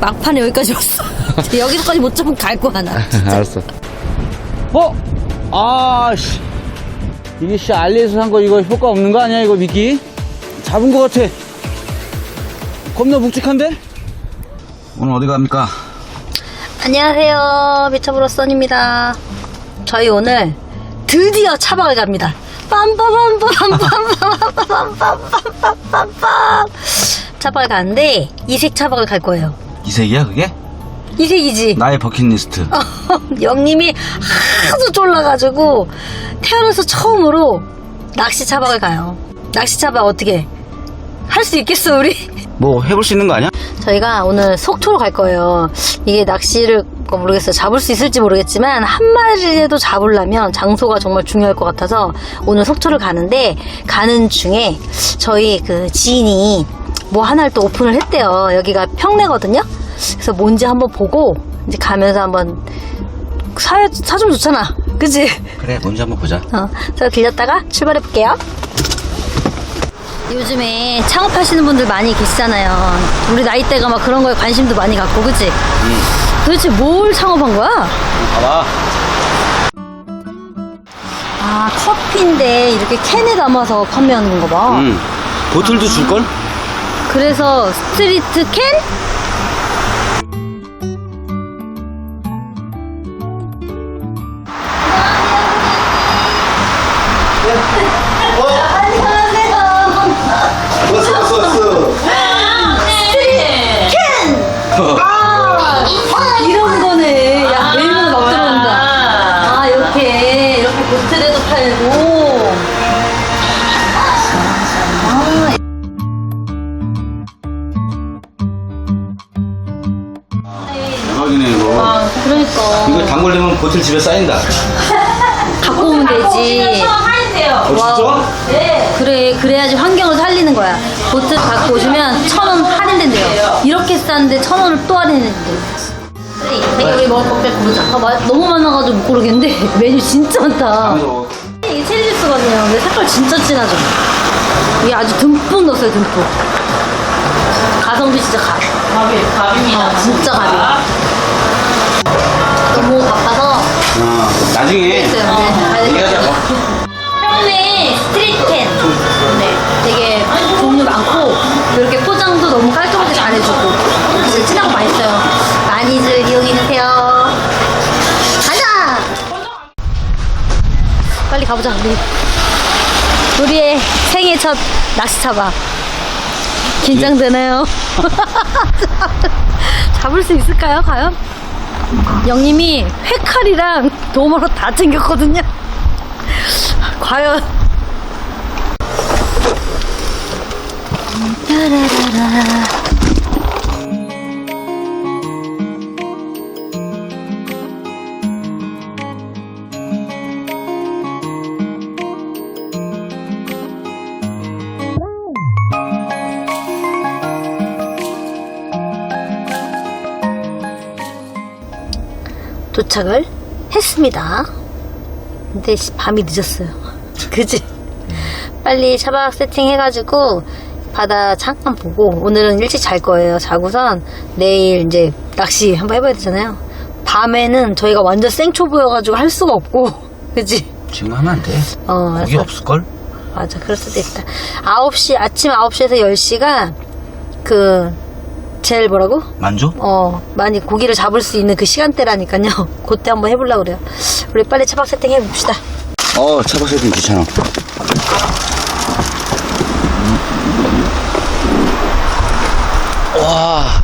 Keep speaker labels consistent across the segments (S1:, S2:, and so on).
S1: 막판에 여기까지 왔어. 여기서까지 못 잡으면 갈 거야, 나. 진짜.
S2: 알았어. 어? 아, 씨. 이게 씨, 알리에서 산 거 이거 효과 없는 거 아니야, 이거 미끼? 잡은 거 같아. 겁나 묵직한데? 오늘 어디 갑니까?
S1: 안녕하세요. 미쳐브로 선입니다. 저희 오늘 드디어 차박을 갑니다. 빰빠밤빰빰빰빰빰빰빰빰빰빰 차박을 가는데 이색 차박을 갈 거예요.
S2: 이색이야, 그게?
S1: 이색이지?
S2: 나의 버킷리스트.
S1: 영님이 하도 쫄라가지고 태어나서 처음으로 낚시 차박을 가요. 낚시 차박 어떻게 할 수 있겠어 우리?
S2: 뭐, 해볼 수 있는 거 아니야?
S1: 저희가 오늘 속초로 갈 거예요. 이게 낚시를 뭐 모르겠어요. 잡을 수 있을지 모르겠지만 한 마리라도 잡으려면 장소가 정말 중요할 것 같아서 오늘 속초를 가는데 가는 중에 저희 그 지인이 뭐 하나를 또 오픈을 했대요. 여기가 평내거든요. 그래서 뭔지 한번 보고 이제 가면서 한번 사, 사주면 좋잖아. 그치?
S2: 그래, 뭔지 한번 보자.
S1: 어, 저 들렸다가 출발해 볼게요. 요즘에 창업하시는 분들 많이 계시잖아요. 우리 나이대가 막 그런 거에 관심도 많이 갖고, 그치? 도대체 뭘 창업한 거야?
S2: 봐봐.
S1: 아, 커피인데 이렇게 캔에 담아서 판매하는 건가 봐.
S2: 응. 보틀도 줄걸?
S1: 그래서 스트리트 캔? 보틀
S2: 집에 쌓인다.
S1: 갖고 오면 되지.
S2: 어, 진짜?
S1: 그래, 그래야지 환경을 살리는 거야. 보트 갖고 오시면 천 원 할인된대요. 이렇게 싼데 천 원을 또 할인된대요. 그래, 우리 먹을 거 빼고 보자. 아, 마- 너무 많아가지고 못 고르겠는데 메뉴 진짜 많다. 이게 체리 주스거든요. 근데 색깔 진짜 진하죠. 이게 아주 듬뿍 넣었어요, 듬뿍. 가성비 진짜 가.
S3: 가비, 가비입니다.
S1: 아, 진짜 가비. 너무 바빠서
S2: 어, 나중에.
S1: 있어요. 네, 가야
S2: 얘기하자.
S1: 돼요.
S2: 뭐.
S1: 평내 스트리트 캔. 네, 되게 종류 많고 이렇게 포장도 너무 깔끔하게 잘해주고 진짜 진하고 맛있어요. 많이들 이용해주세요. 가자. 빨리 가보자 우리. 우리의 생애 첫 낚시 차박. 긴장되나요? 잡을 수 있을까요, 과연? 영님이 회칼이랑 도마로 다 챙겼거든요. 과연. 따라라라. 도착을 했습니다. 근데 씨, 밤이 늦었어요. 그지? 빨리 차박 세팅해가지고 바다 잠깐 보고 오늘은 일찍 잘 거예요. 자고선 내일 이제 낚시 한번 해봐야 되잖아요. 밤에는 저희가 완전 생초 보여가지고 할 수가 없고, 그지?
S2: 지금 하면 안 돼.
S1: 어, 알았어.
S2: 없을걸?
S1: 맞아, 그럴 수도 있다. 9시, 아침 9시에서 10시가 그, 제일 뭐라고?
S2: 만족?
S1: 어, 많이 고기를 잡을 수 있는 그 시간대라니까요. 그때 한번 해보려고 그래요. 우리 빨리 차박 세팅 해봅시다.
S2: 어, 차박 세팅 귀찮아. 와.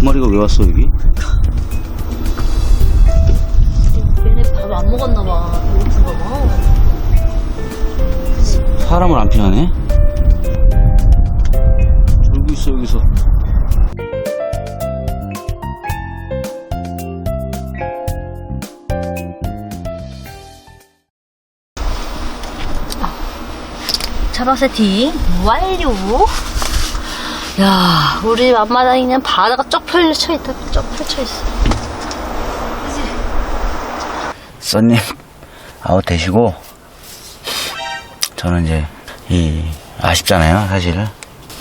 S2: 두 마리가 왜 왔어, 여기?
S1: 얘네 밥 안 먹었나봐. 배고픈가 봐.
S2: 사람을 안 피하네? 졸고 있어, 여기서.
S1: 차박 세팅 완료. 야, 우리 집 앞마당이 그냥 바다가 쫙 펼쳐 있다. 쫙 펼쳐 있어.
S2: 써님 아웃 되시고 저는 이제 이 아쉽잖아요 사실.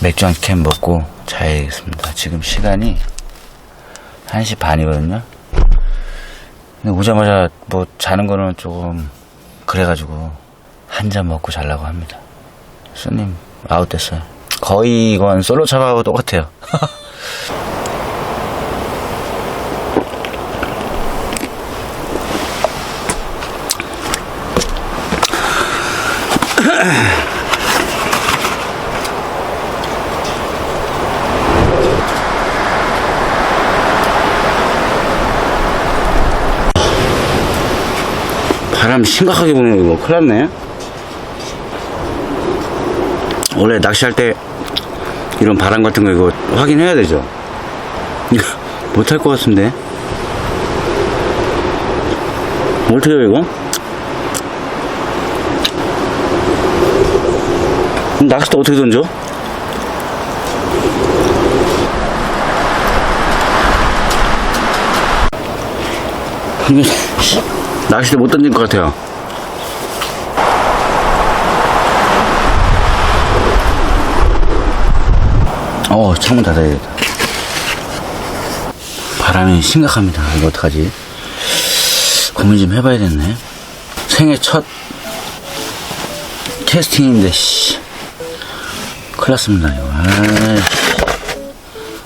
S2: 맥주 한 캔 먹고 자야겠습니다. 지금 시간이 1시 반이거든요. 근데 오자마자 뭐 자는 거는 조금 그래가지고 한 잔 먹고 자려고 합니다. 써님 아웃 됐어요 거의 이건 솔로 차하고 똑같아요. 바람 심각하게 부네요 이거 큰일 났네. 원래 낚시할 때 이런 바람 같은 거 이거 확인해야 되죠 못할 것 같은데 어떻게 이거 낚싯대 어떻게 던져? 낚싯대 못 던질 것 같아요. 어, 창문 닫아야겠다. 바람이 심각합니다. 이거 어떡하지? 고민 좀 해봐야겠네. 생애 첫 캐스팅인데, 씨. 큰일 났습니다, 이거. 아이.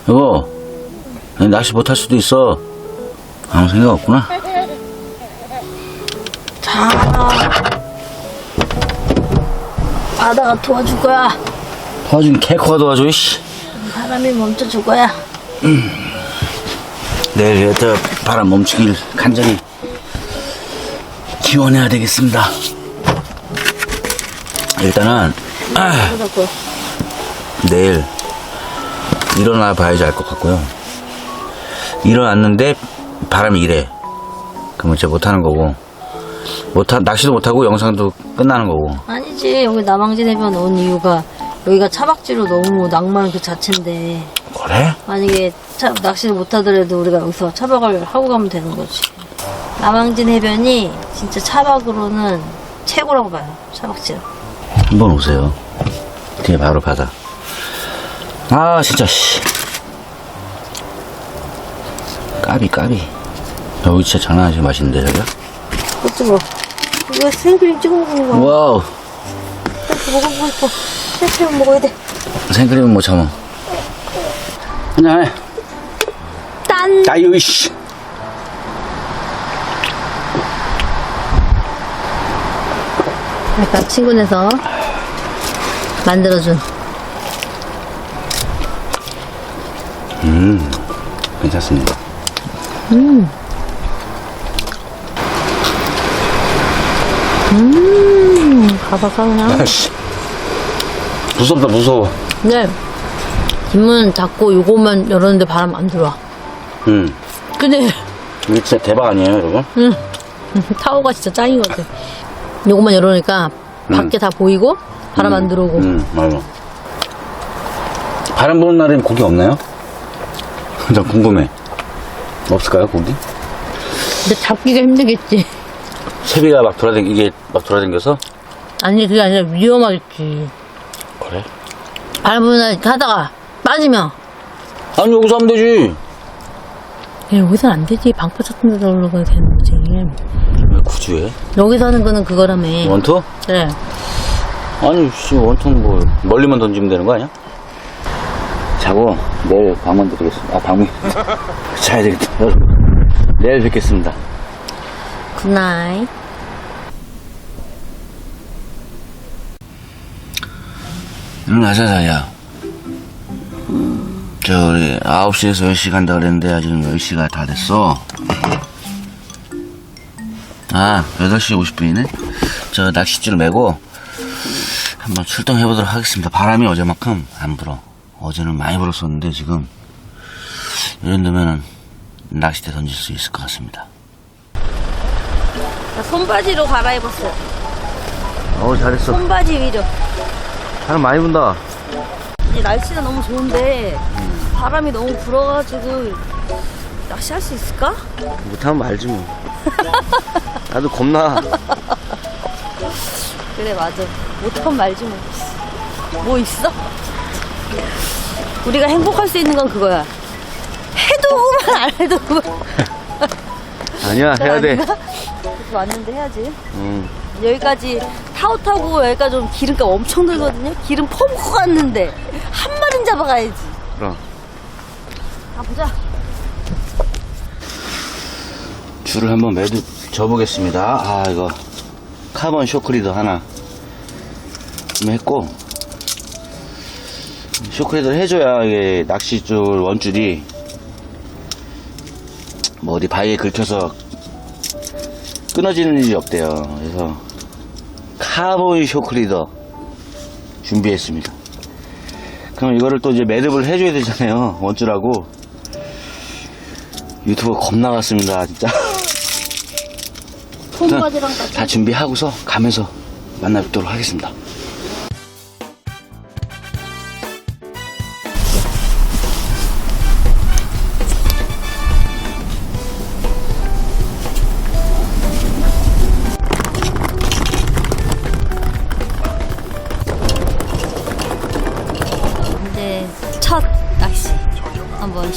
S2: 여보, 나 낚시 못할 수도 있어. 아무 생각 없구나.
S1: 자. 바다가 도와줄 거야.
S2: 도와준 개코가 도와줘, 씨.
S1: 바람이 멈춰줄 거야.
S2: 내일 여태 바람 멈추길 간절히 기원해야 되겠습니다. 일단은 아. 내일 일어나 봐야지 알 것 같고요. 일어났는데 바람이 이래. 그러면 진짜 못하는 거고 못 하 낚시도 못하고 영상도 끝나는 거고.
S1: 아니지. 여기 남항진 해변 온 이유가 여기가 차박지로 너무 낭만 그 자체인데
S2: 그래?
S1: 만약에 차, 낚시를 못하더라도 우리가 여기서 차박을 하고 가면 되는 거지. 남항진 해변이 진짜 차박으로는 최고라고 봐요. 차박지로.
S2: 한번 오세요. 뒤에 바로 바다. 아 진짜 씨. 까비 까비. 여기 진짜 장난하지 맛있는데 여기가?
S1: 그치 뭐. 이거 생크림 찍어 먹는 거야.
S2: 와우.
S1: 먹어보고 싶어. 생크림 먹어야 돼.
S2: 생크림은 못 참아. 한잔해.
S1: 딴!
S2: 아유 씨.
S1: 아까 친구네서 만들어준
S2: 음 괜찮습니다.
S1: 음 바삭하 그냥
S2: 아씨. 무섭다 무서워.
S1: 근데 뒷문 닫고 요것만 열었는데 바람 안 들어와
S2: 음.
S1: 근데
S2: 이게 진짜 대박 아니에요 여러분?
S1: 음, 타워가 진짜 짱이거든 요것만 열어놓으니까 밖에 다 보이고 바람 안 들어오고
S2: 음 맞아. 바람 부는 날엔 고기 없나요? 나 궁금해. 없을까요 고기?
S1: 근데 잡기가 힘들겠지
S2: 채비가 막 돌아다니 이게 막 돌아다녀서
S1: 아니 그게 아니라 위험하겠지
S2: 그래?
S1: 날 하다가 빠지면
S2: 아니 여기서 하면 되지.
S1: 야, 여기서는 안 되지 방파 같은 데서 올라가야 되는 거지
S2: 왜 굳이 해?
S1: 여기서 하는 거는 그거라며
S2: 원투?
S1: 그래
S2: 아니 씨 원투는 뭐 멀리만 던지면 되는 거 아니야? 자고 내일 방문 드리겠습니다. 아 방문 자야 되겠다. 여러분 내일 뵙겠습니다.
S1: 굿나잇
S2: 일어나자 자야. 저 우리 9시에서 10시 간다 그랬는데 아직 10시가 다 됐어. 아 8시 50분이네. 저 낚싯줄 메고 한번 출동해 보도록 하겠습니다. 바람이 어제만큼 안 불어. 어제는 많이 불었었는데 지금 이런 데면은 낚싯대 던질 수 있을 것 같습니다.
S1: 손바지로 갈아입었어요
S2: 어우 잘했어.
S1: 손바지 위로
S2: 바람 많이 분다.
S1: 이 날씨가 너무 좋은데 바람이 너무 불어가지고 낚시할 수 있을까?
S4: 못하면 말지 뭐. 나도 겁나.
S1: 그래 맞아 못하면 말지 뭐. 뭐 있어? 우리가 행복할 수 있는 건 그거야. 해도 그만 안 해도 그만.
S4: 아니야, 해야 돼.
S1: 아닌가? 그래서 왔는데 해야지.
S4: 응.
S1: 여기까지 타고 타고 여기까지 좀 기름값 엄청 들거든요. 기름 퍼먹고 갔는데 한 마리 잡아가야지.
S4: 그럼.
S1: 가보자.
S4: 줄을 한번 매도 줘보겠습니다. 아, 이거. 카본 쇼크리더 하나. 좀 했고. 쇼크리더를 해줘야 이게 낚시줄 원줄이 뭐 어디 바위에 긁혀서 끊어지는 일이 없대요. 그래서 카본 쇼크리더 준비했습니다. 그럼 이거를 또 이제 매듭을 해줘야 되잖아요. 원줄하고. 유튜브 겁나 갔습니다, 진짜.
S1: 손바지랑 같이.
S4: 다 준비하고서 가면서 만나 뵙도록 하겠습니다.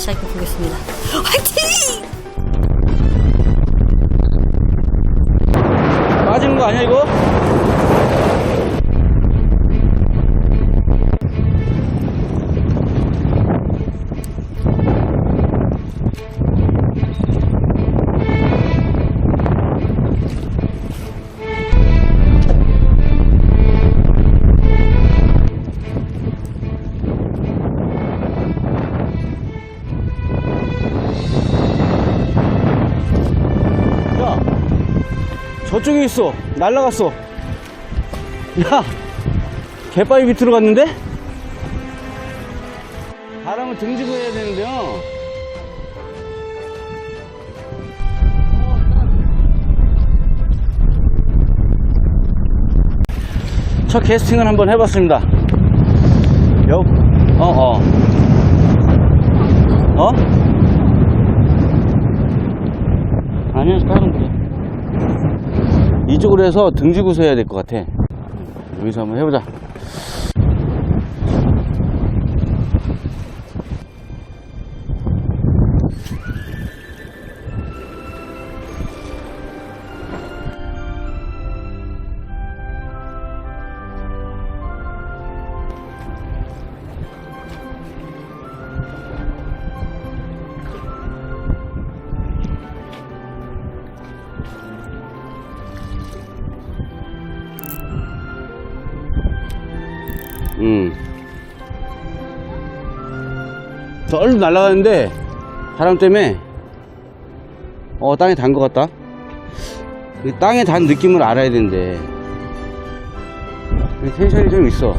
S1: 시작해 보겠습니다. 화이팅!
S2: 저쪽에 있어. 날라갔어. 야, 개바위 밑으로 갔는데? 바람을 등지고 해야 되는데요. 첫 캐스팅을 한번 해봤습니다. 여, 어, 어. 어? 아니야, 다른. 이쪽으로 해서 등지고서 해야 될 것 같아. 여기서 한번 해보자. 얼른 날아가는데 바람 때문에 어 땅에 단 것 같다. 그 땅에 단 느낌을 알아야 되는데 그 텐션이 좀 있어.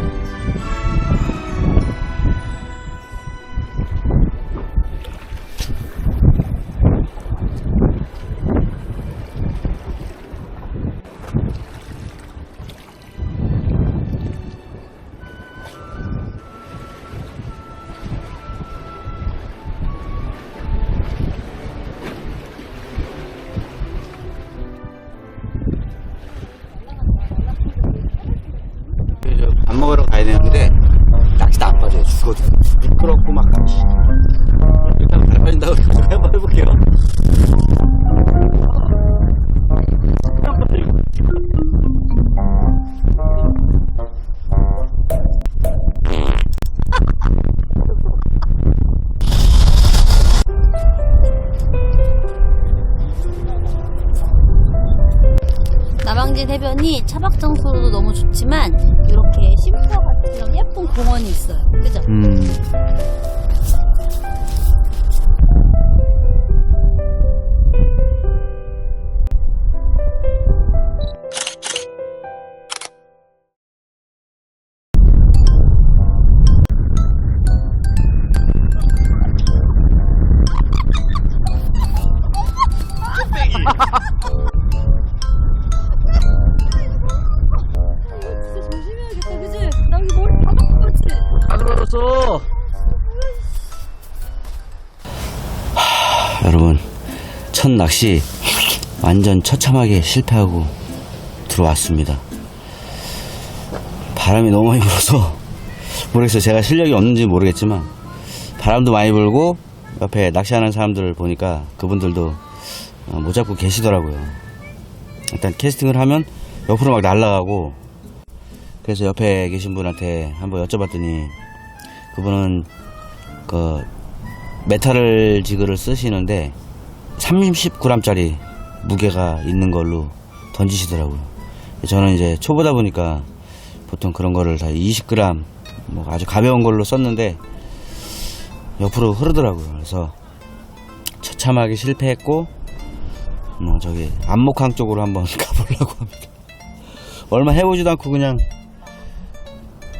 S1: 남양진 해변이 차박 장소로도 너무 좋지만 이렇게 쉼터 같은 예쁜 공원이 있어요. 그죠?
S4: 음
S2: 낚시 완전 처참하게 실패하고 들어왔습니다. 바람이 너무 많이 불어서 모르겠어요. 제가 실력이 없는지 모르겠지만 바람도 많이 불고 옆에 낚시하는 사람들을 보니까 그분들도 어, 못 잡고 계시더라고요. 일단 캐스팅을 하면 옆으로 막 날아가고 그래서 옆에 계신 분한테 한번 여쭤봤더니 그분은 그 메탈을 지그를 쓰시는데 30g짜리 무게가 있는 걸로 던지시더라고요. 저는 이제 초보다 보니까 보통 그런 거를 다 20g 뭐 아주 가벼운 걸로 썼는데 옆으로 흐르더라고요. 그래서 처참하게 실패했고 뭐 저기 안목항 쪽으로 한번 가보려고 합니다. 얼마 해보지도 않고 그냥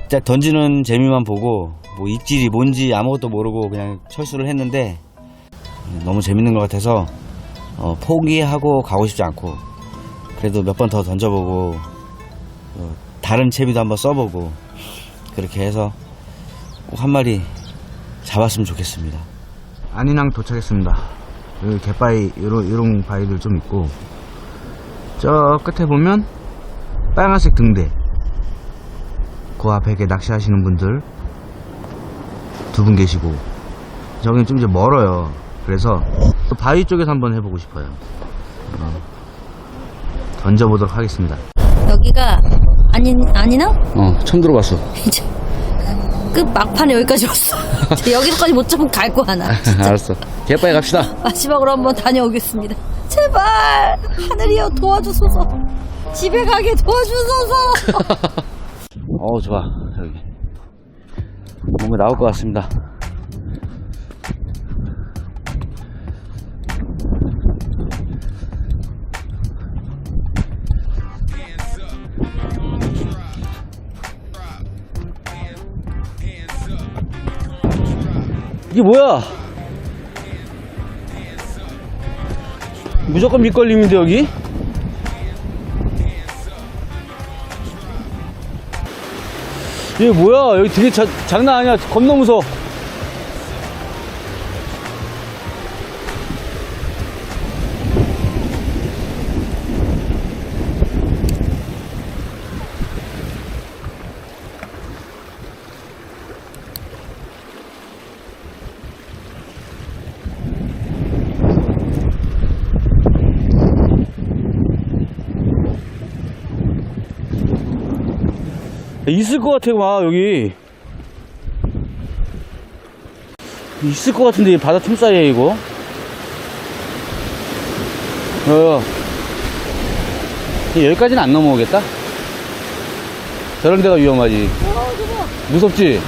S2: 딱 던지는 재미만 보고 뭐 입질이 뭔지 아무것도 모르고 그냥 철수를 했는데 너무 재밌는 것 같아서 어, 포기하고 가고 싶지 않고 그래도 몇 번 더 던져보고 어, 다른 채비도 한번 써보고 그렇게 해서 꼭 한 마리 잡았으면 좋겠습니다. 안인항 도착했습니다. 여기 갯바위 이런 이런 바위들 좀 있고 저 끝에 보면 빨간색 등대 그 앞에 이렇게 낚시하시는 분들 두 분 계시고 저긴 좀 이제 멀어요. 그래서 또 바위 쪽에서 한번 해보고 싶어요. 어, 던져보도록 하겠습니다.
S1: 여기가 아닌 아니나?
S5: 어, 처음 들어봤어.
S1: 이제 끝 막판에 여기까지 왔어. 이제 여기까지 못 잡으면 갈 거 하나.
S5: 알았어. 갯바위 갑시다.
S1: 마지막으로 한번 다녀오겠습니다. 제발 하늘이여 도와주소서. 집에 가게 도와주소서.
S2: 어우 좋아 여기 뭔가 나올 것 같습니다
S5: 이게 뭐야? 무조건 밑걸림인데 여기? 이게 뭐야? 여기 되게 자, 장난 아니야. 겁나 무서워. 있을 것 같아, 막, 여기. 있을 것 같은데, 이 바다 틈 사이에, 이거. 어. 여기까지는 안 넘어오겠다? 저런 데가 위험하지. 무섭지?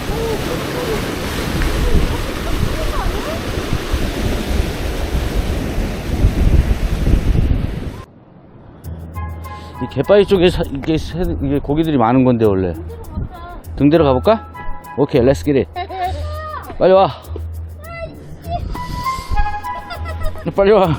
S5: 갯바위 쪽에 사- 이게, 새- 이게 고기들이 많은 건데 원래. 등대로 가볼까? 오케이 렛츠 기릿 빨리 와. 빨리 와.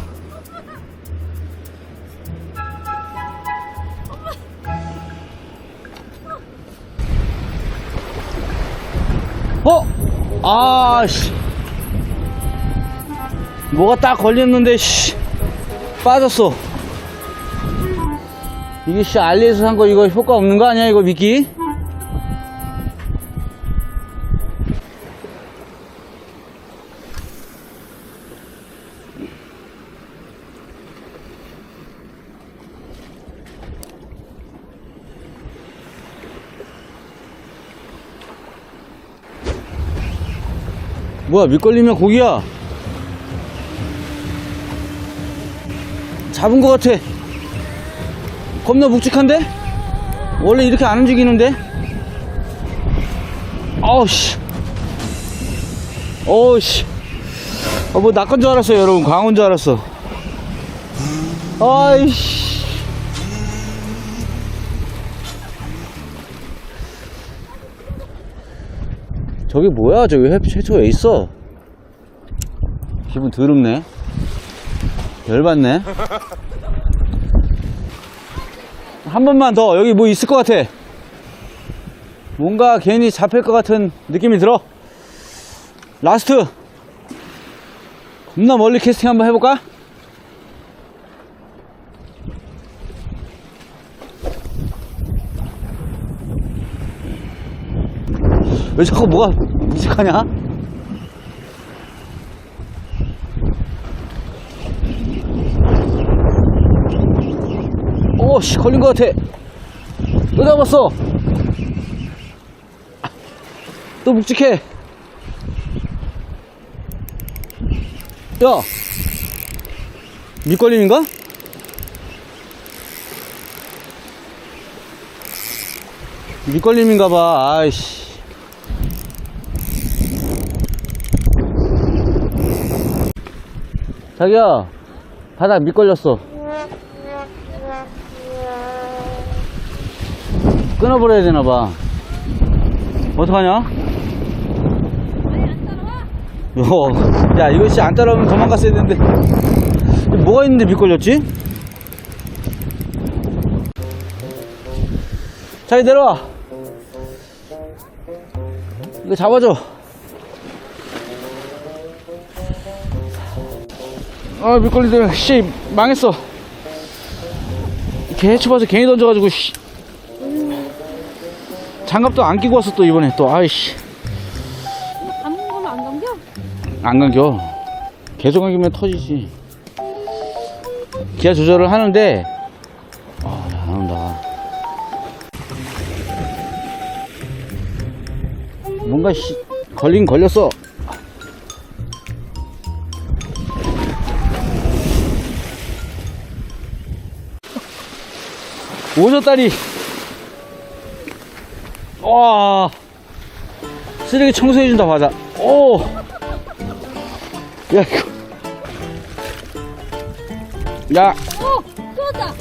S5: 어? 아씨. 뭐가 딱 걸렸는데 씨. 빠졌어 이게 씨 알리에서 산 거 이거 효과 없는 거 아니야 이거 미끼? 뭐야 밑걸리면 고기야 잡은 거 같아 겁나 묵직한데? 원래 이렇게 안 움직이는데? 아우씨. 어우씨. 아, 뭐, 낚은 줄 알았어요, 여러분. 광어인 줄 알았어. 아이씨. 저기 뭐야? 저기 왜 있어? 기분 더럽네. 열받네. 한 번만 더 여기 뭐 있을 것 같아 뭔가 괜히 잡힐 것 같은 느낌이 들어 라스트 겁나 멀리 캐스팅 한번 해볼까?
S2: 왜 자꾸 뭐가 무식하냐? 오씨 걸린 것 같아. 또 잡았어? 또 묵직해. 야 밑걸림인가? 밑걸림인가봐 아이씨. 자기야 바닥 밑걸렸어 끊어버려야 되나봐. 어떡하냐? 어, 야 이거 진짜 안 따라오면 도망갔어야 되는데. 뭐가 있는데 밑걸렸지? 자기 내려와. 이거 잡아줘. 아 밑걸리들 씨 망했어. 개 해쳐봐서 괜히 던져가지고 씨 장갑도 안 끼고 왔어 또 이번에 또. 아이씨.
S1: 아무거나 안 감겨?
S2: 안 감겨. 계속 감기면 터지지. 기아 조절을 하는데 아안 온다. 뭔가 씨 걸린 걸렸어. 오졌다리 와 쓰레기 청소해준다 맞아 오 야, 이거. 야,
S1: 어! 쏟았다!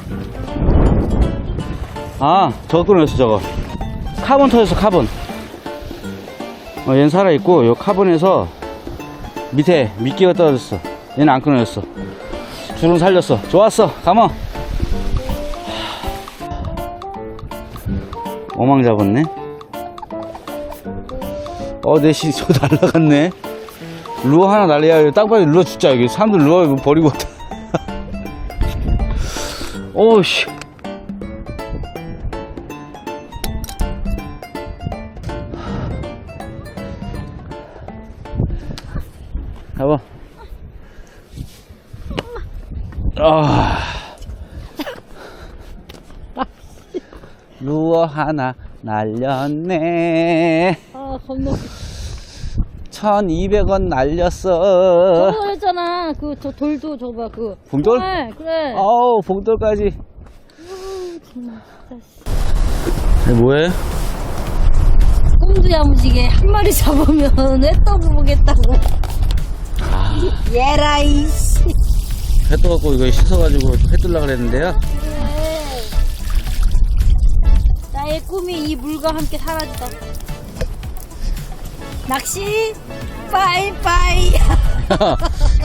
S2: 아, 저거 끊어졌어, 저거. 카본 터졌어, 카본. 어, 얘는 살아있고, 요 카본에서 밑에 미끼가 떨어졌어. 얘는 안 끊어졌어. 줄은 살렸어. 좋았어, 가만. 어망 잡았네. 어, 내시, 저 날라갔네. 루어 하나 날려야 딱 봐도 루어 진짜 여기 사람들 루어 버리고. 오우씨. 가봐. 아. 루어 하나 날렸네.
S1: 아, 겁나.
S2: 1200원 날렸어.
S1: 저거 했잖아. 그, 저 돌도 저거 봐, 그.
S2: 봉돌?
S1: 네, 그래.
S2: 어우, 봉돌까지. 뭐해?
S1: 꿈도 야무지게 한 마리 잡으면 회떡 보겠다고. 예라이, 씨.
S2: 회 떠갖고 이거 씻어가지고 회 뜰라 그랬는데요.
S1: 나의 꿈이 이 물과 함께 사라지다. 낚시, 빠이빠이.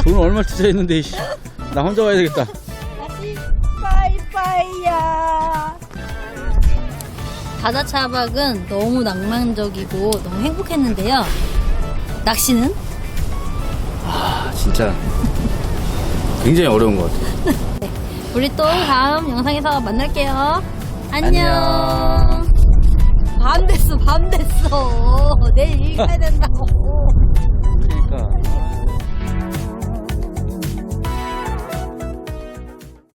S2: 돈 얼마 투자했는데, 이씨. 나 혼자 와야 되겠다.
S1: 낚시, 빠이빠이야. 바다 차박은 너무 낭만적이고 너무 행복했는데요. 낚시는?
S2: 아, 진짜. 굉장히 어려운 것 같아.
S1: 우리 또 다음 영상에서 만날게요. 안녕.
S2: 안녕.
S1: 밤 됐어, 밤 됐어. 내일 일 가야 된다고.